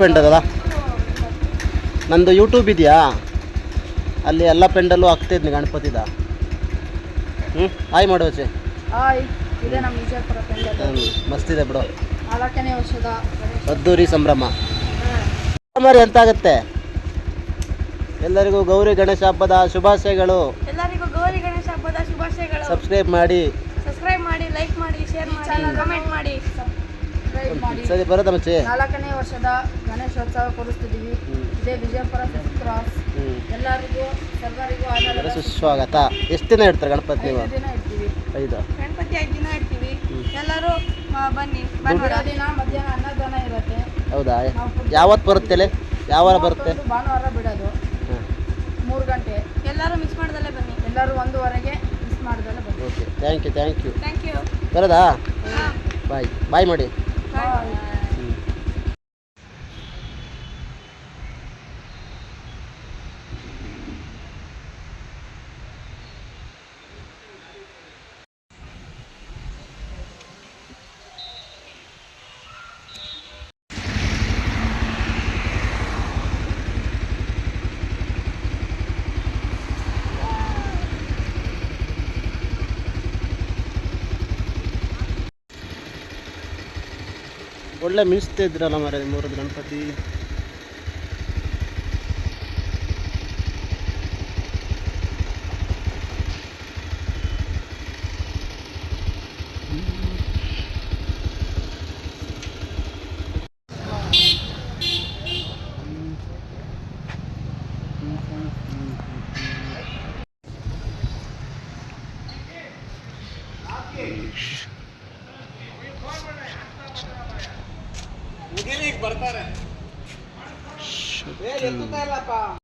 ಪೆಂಡದಲ್ಲ ನಂದು ಯೂಟ್ಯೂಬ್ ಇದೆಯಾ? ಅಲ್ಲಿ ಎಲ್ಲ ಪೆಂಡಲ್ಲೂ ಹಾಕ್ತಿದ್ನಿ ಗಣಪತಿದ ಹ್ಞೂ ಹಾಯ್ ಮಾಡುವಚೆ ಹಾಯ್ ಇದೆ ನಮ್ಮ ವಿಜಯಪುರ ಪೆಂಡಲ್ ಮಸ್ತಿದೆ ಬಿಡು. ಅದ್ದೂರಿ ಸಂಭ್ರಮ. ಸಂಭ್ರಮರಿ ಎಂತ ಆಗುತ್ತೆ? ಎಲ್ಲರಿಗೂ ಗೌರಿ ಗಣೇಶ ಹಬ್ಬದ ಶುಭಾಶಯಗಳು. ಎಲ್ಲರಿಗೂ ಗೌರಿ ಗಣೇಶ ಹಬ್ಬದ ಶುಭಾಶಯಗಳು. ಸಬ್ಸ್ಕ್ರೈಬ್ ಮಾಡಿ. ಸಬ್ಸ್ಕ್ರೈಬ್ ಮಾಡಿ ಲೈಕ್ ಮಾಡಿ ಶೇರ್ ಮಾಡಿ ಕಮೆಂಟ್ ಮಾಡಿ. ಮಾಡಿ. ಸರಿ ಬರೋದ ಮಚ್ಚೆ? ನಾಲ್ಕನೇ ವರ್ಷದ ಗಣೇಶೋತ್ಸವ ಕೊಡಿಸ್ತಿದ್ದೀವಿ. ಇದೇ ವಿಜಯಪುರ ಫಿಫ್ತ್ ಕ್ರಾಸ್ ಎಲ್ಲರಿಗೂ ಸರ್ವರಿಗೂ ಆದರ ಸುಸ್ವಾಗತ. ಎಷ್ಟು ದಿನ ಇಡ್ತಾರೆ ಗಣಪತಿ ನೀವು? ಐದು ದಿನ ಇಡ್ತೀವಿ. ಐದು. ಗಣಪತಿ ಐದು ದಿನ ಇರ್ತೀವಿ ಎಲ್ಲರೂ ಬನ್ನಿ ಬನ್ನಿ. ಭಾನುವಾರ ದಿನ ಮಧ್ಯಾಹ್ನ ಅನ್ನದಾನ ಇರುತ್ತೆ. ಹೌದಾ? ಯಾವತ್ತು ಬರುತ್ತೆ ಯಾವಾರ ಬರುತ್ತೆ? ಭಾನುವಾರ ಬಿಡೋದು. ಮೂರು ಗಂಟೆ. ಎಲ್ಲರೂ ಮಿಸ್ ಮಾಡ್ದಲ್ಲೇ ಬನ್ನಿ. ಎಲ್ಲರೂ ಒಂದೂವರೆಗೆ ಮಿಸ್ ಮಾಡ್ದಲ್ಲೇ ಬನ್ನಿ. Okay thank you thank you thank you Baroda? Bye bye ಮಾಡಿ. ಬಾಯ್ ಒಳ್ಳೆ ಮಿಂಚ್ತಾ ಇದ್ರಲ್ಲ ಮರ ಮೂರದ್ದು ಗಣಪತಿ Thank you. ಬರ್ತಾರೆ.